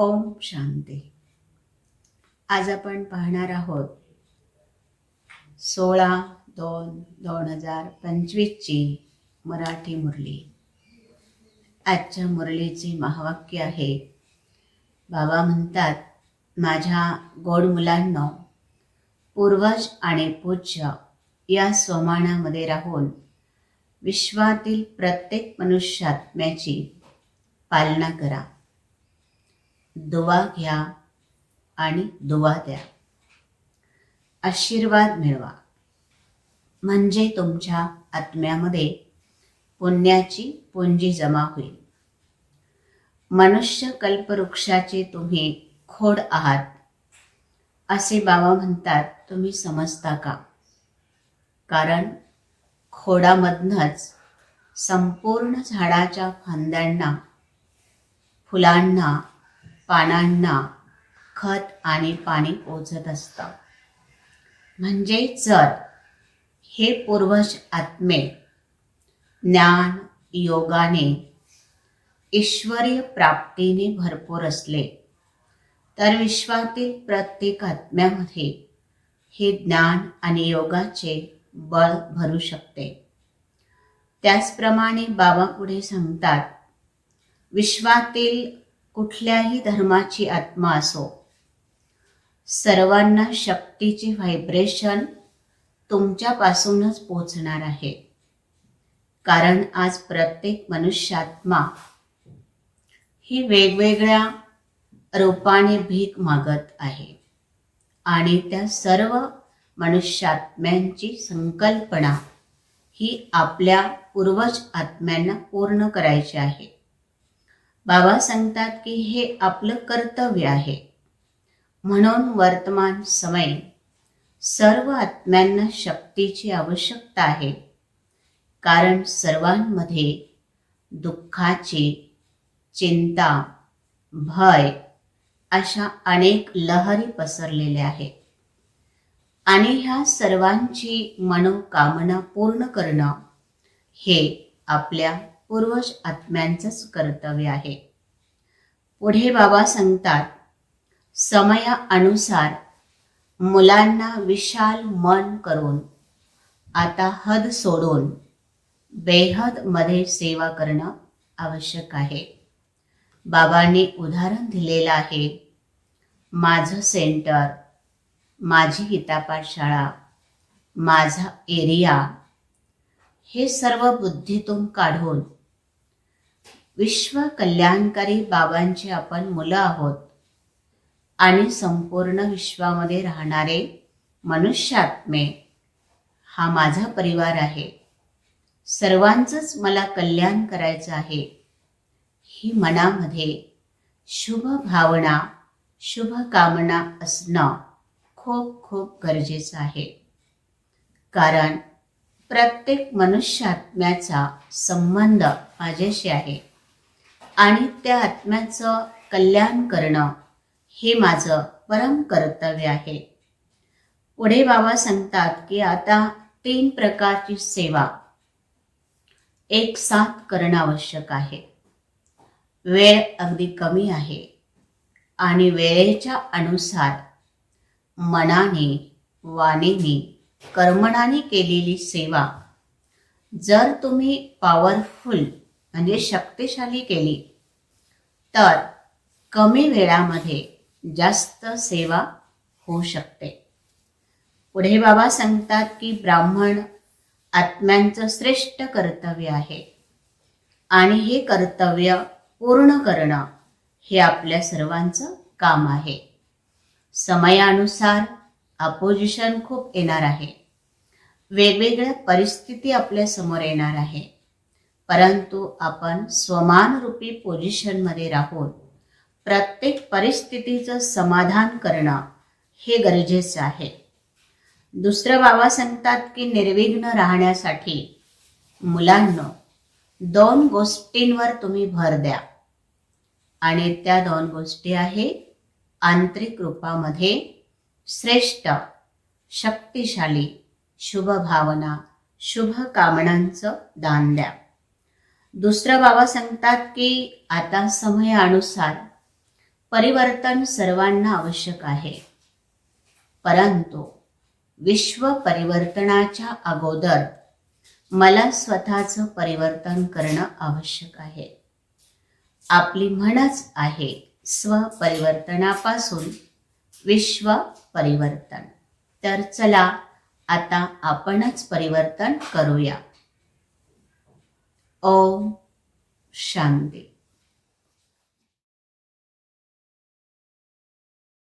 ओम शांती. आज आपण पाहणार आहोत सोळा दोन दोन हजार पंचवीसची मराठी मुरली. आजच्या मुरलीचे महावाक्य आहे बाबा म्हणतात माझ्या गोड मुलांनो पूर्वज आणि पूज्य या स्वमानामध्ये राहून विश्वातील प्रत्येक मनुष्यात्म्याची पालना करा. दुवा घ्या आणि दुवा द्या. आशीर्वाद मिळवा. म्हणजे तुमच्या आत्म्यामध्ये पुण्याची पुंजी जमा होईल. मनुष्य कल्पवृक्षाचे तुम्ही खोड आहात. असे बाबा म्हणतात तुम्ही समजता का? कारण खोडामधनच संपूर्ण झाडाच्या फांद्यांना फुलांना पानांना खत आणि पाणी पोचत असतं. म्हणजे जर हे पूर्वज आत्मे ज्ञान योगाने ईश्वरीय प्राप्तीने भरपूर असले तर विश्वातील प्रत्येक आत्म्यामध्ये हे ज्ञान आणि योगाचे बळ भरू शकते. त्याचप्रमाणे बाबा पुढे सांगतात विश्वातील कुठल्याही धर्माची आत्मा असो. सर्वांना शक्तीची व्हायब्रेशन तुमच्यापासूनच पोचणार आहे. कारण आज प्रत्येक मनुष्यात्मा ही वेगवेगळ्या रूपाने भीक मागत आहे. आणि त्या सर्व मनुष्यात्म्यांची संकल्पना ही आपल्या पूर्वज आत्म्यांना पूर्ण करायची आहे. बाबा सांगतात की हे आपलं कर्तव्य आहे. म्हणून वर्तमान समय सर्व आत्म्यांना शक्तीची आवश्यकता आहे. कारण सर्वांमध्ये दुःखाची चिंता भय अशा अनेक लहरी पसरलेल्या आहेत. आणि ह्या सर्वांची मनोकामना पूर्ण करणं हे आपल्या पूर्वज आत्म्यांचंच कर्तव्य आहे. पुढे बाबा सांगतात समयानुसार मुलांना विशाल मन करून आता हद सोडून बेहदमध्ये सेवा करणं आवश्यक आहे. बाबांनी उदाहरण दिलेलं आहे माझं सेंटर माझी हितापाठशाळा माझा एरिया हे सर्व बुद्धीतून काढून विश्व कल्याणकारी बाबांचे आपण मुलं आहोत. आणि संपूर्ण विश्वामध्ये राहणारे मनुष्यात्मे हा माझा परिवार आहे. सर्वांचंच मला कल्याण करायचं आहे. ही मनामध्ये शुभ भावना शुभ कामना असणं खूप खूप गरजेचं आहे. कारण प्रत्येक मनुष्यात्म्याचा संबंध माझ्याशी आहे. आणि त्या आत्म्याचं कल्याण करणं हे माझं परम कर्तव्य आहे. पुढे बाबा सांगतात की आता तीन प्रकारची सेवा. एक साथ करणं आवश्यक आहे. वेळ अगदी कमी आहे आणि वेळेच्या अनुसार मनाने वाणीने कर्मणाने केलेली सेवा जर तुम्ही पॉवरफुल म्हणजे शक्तिशाली केली. तर कमी वेळामध्ये जास्त सेवा होऊ शकते. पुढे बाबा सांगतात की ब्राह्मण आत्म्यांचं श्रेष्ठ कर्तव्य आहे. आणि हे कर्तव्य पूर्ण करणं हे आपल्या सर्वांचं काम आहे. समयानुसार अपोजिशन खूप येणार आहे. वेगवेगळ्या परिस्थिती आपल्यासमोर येणार आहे. परंतु आपण स्वमानरूपी पोझिशनमध्ये राहून प्रत्येक परिस्थितीचं समाधान करणं हे गरजेचं आहे. दुसरं बाबा सांगतात की निर्विघ्न राहण्यासाठी मुलांना दोन गोष्टींवर तुम्ही भर द्या. आणि त्या दोन गोष्टी आहे आंतरिक रूपामध्ये श्रेष्ठ शक्तिशाली शुभ भावना शुभ कामनांचं दान द्या. दुसरं बाबा सांगतात की आता समयानुसार परिवर्तन सर्वांना आवश्यक आहे. परंतु विश्व परिवर्तनाच्या अगोदर मला स्वतःचं परिवर्तन करणं आवश्यक आहे. आपली म्हणच आहे स्वपरिवर्तनापासून विश्व परिवर्तन. तर चला आता आपणच परिवर्तन करूया. ओम शांती।